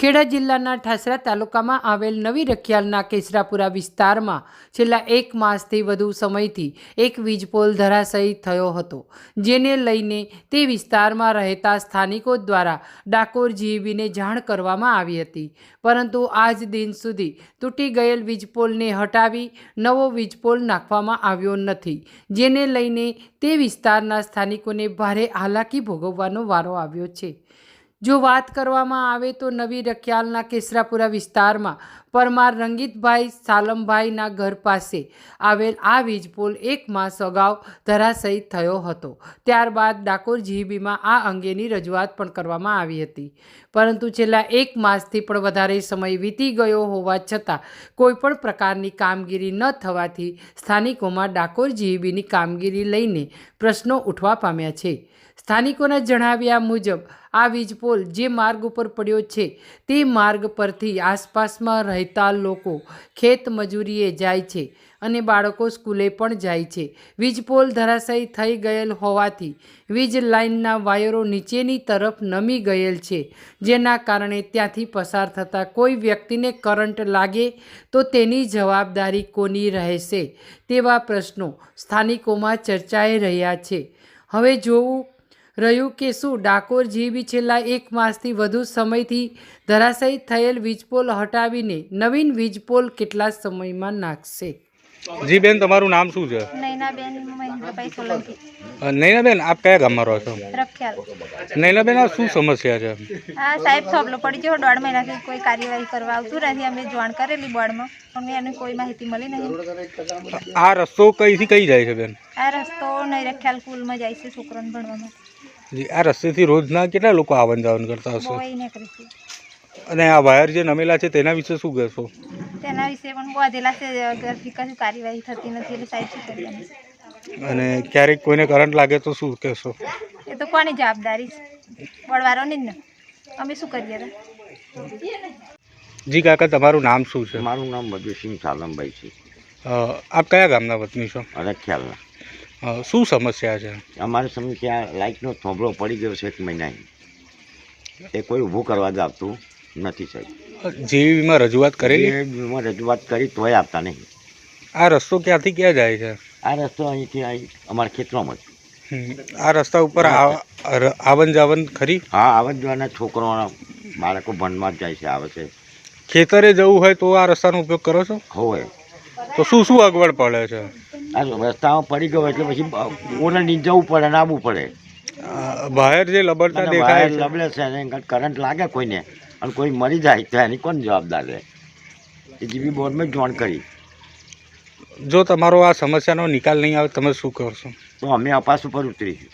ખેડા જિલ્લાના ઠાસરા તાલુકામાં આવેલ નવી રખિયાલના કેસરાપુરા વિસ્તારમાં છેલ્લા એક માસથી વધુ સમયથી એક વીજપોલ ધરાશયી થયો હતો, જેને લઈને તે વિસ્તારમાં રહેતા સ્થાનિકો દ્વારા ડાકોર જીવીને જાણ કરવામાં આવી હતી. પરંતુ આજ દિન સુધી તૂટી ગયેલ વીજપોલને હટાવી નવો વીજપોલ નાખવામાં આવ્યો નથી, જેને લઈને તે વિસ્તારના સ્થાનિકોને ભારે હાલાકી ભોગવવાનો વારો આવ્યો છે. જો વાત કરવામાં આવે તો નવી રખિયાલના કેસરાપુરા વિસ્તારમાં પરમાર રંગીતભાઈ સાલમભાઈના ઘર પાસે આવેલ આ વીજપોલ એક માસ અગાઉ ધરાશયી થયો હતો. ત્યારબાદ ડાકોર જીબીમાં આ અંગેની રજૂઆત પણ કરવામાં આવી હતી. પરંતુ છેલ્લા એક માસથી પણ વધારે સમય વીતી ગયો હોવા છતાં કોઈપણ પ્રકારની કામગીરી ન થવાથી સ્થાનિકોમાં ડાકોર જીબીની કામગીરી લઈને પ્રશ્નો ઉઠવા પામ્યા છે. સ્થાનિકોના જણાવ્યા મુજબ, આ વીજપોલ જે માર્ગ ઉપર પડ્યો છે, તે માર્ગ પરથી આસપાસમાં રહેતા લોકો ખેત મજૂરીએ જાય છે અને બાળકો સ્કૂલે પણ જાય છે. વીજપોલ ધરાશયી થઈ ગયેલ હોવાથી વીજ લાઇનના વાયરો નીચેની તરફ નમી ગયેલ છે, જેના કારણે ત્યાંથી પસાર થતા કોઈ વ્યક્તિને કરંટ લાગે તો તેની જવાબદારી કોની રહેશે તેવા પ્રશ્નો સ્થાનિકોમાં ચર્ચાઈ રહ્યા છે. હવે જોવું રહ્યું કે શું ડાકોર જીબી છેલ્લા એક માસથી વધુ સમયથી ધરાશયી થયેલ વીજપોલ હટાવીને નવીન વીજપોલ કેટલા સમયમાં નાખશે? જી બેન તમારું નામ શું છે? નૈનાબેન મહેન્દ્રભાઈ સોલંકી. નૈનાબેન આપ કયા ગામમાં રહો છો? રખ્યાલ. નૈનાબેન આ શું સમસ્યા છે? આ સાહેબ થોબલો પડી ગયો દોઢ મહિનાથી કોઈ કાર્યવાહી કરવા આવતું નથી. અમે જાણ કરેલી બોર્ડમાં પણ એને કોઈ માહિતી મળી નહીં. આ રસ્તો કઈથી કઈ જાય છે બેન? આ રસ્તો નહીં રખ્યાલ સ્કૂલમાં જાય છે છોકરાને ભણવા માટે જી આ રસ્તેથી રોજના કેટલા લોકો આવન જાવન કરતા હશે? બહુ નીકળી છે. અને આ વાયર જે નમેલા છે તેના વિશે શું કહેશો? તેના વિશે પણ બોધેલા છે ગરફી કશું કાર્યવાહી થતી નથી એટલે સાહેબ શું કરીએ અને ક્યારેક કોઈને કરંટ લાગે તો શું કહેશો? એ તો કોની જવાબદારી છે? વડવારોની જ ને. અમે શું કરીએ તો? જી કાકા તમારું નામ શું છે? મારું નામ મધુસિંહ સાલમભાઈ છે. અ, આપ કયા ગામના વતની છો? અને ખ્યાલના શું સમસ્યા છે? અમારે સમય ત્યાં લાઇટનો થોભળો પડી ગયો છે એક મહિના એ કોઈ ઊભું કરવા જ આપતું નથી સાહેબ. જીવીમાં રજૂઆત કરેલી? એ રજૂઆત કરી તોય આપતા નહીં. આ રસ્તો ક્યાંથી ક્યાં જાય છે? આ રસ્તો અહીંથી અહીં અમારા ખેતરોમાં જ. આ રસ્તા ઉપર આવન જાવન ખરી? હા આવન જવાના છોકરો બાળકો ભણવા જાય છે આવે છે. ખેતરે જવું હોય તો આ રસ્તાનો ઉપયોગ કરો છો? હોય તો શું શું અગવડ પડે છે? આ રસ્તામાં પડી ગયો એટલે પછી ઓને નીચે જવું પડે ને આવવું પડે બહાર જે લબડતા દેખાય લબડે છે અને કરંટ લાગે કોઈને અને કોઈ મરી જાય તો એની કોણ જવાબદાર રહે? એ જીબી બોર્ડમાં જાણ કરી. જો તમારો આ સમસ્યાનો નિકાલ નહીં આવે તમે શું કરશો? તો અમે અપાસ ઉપર ઉતરીશું.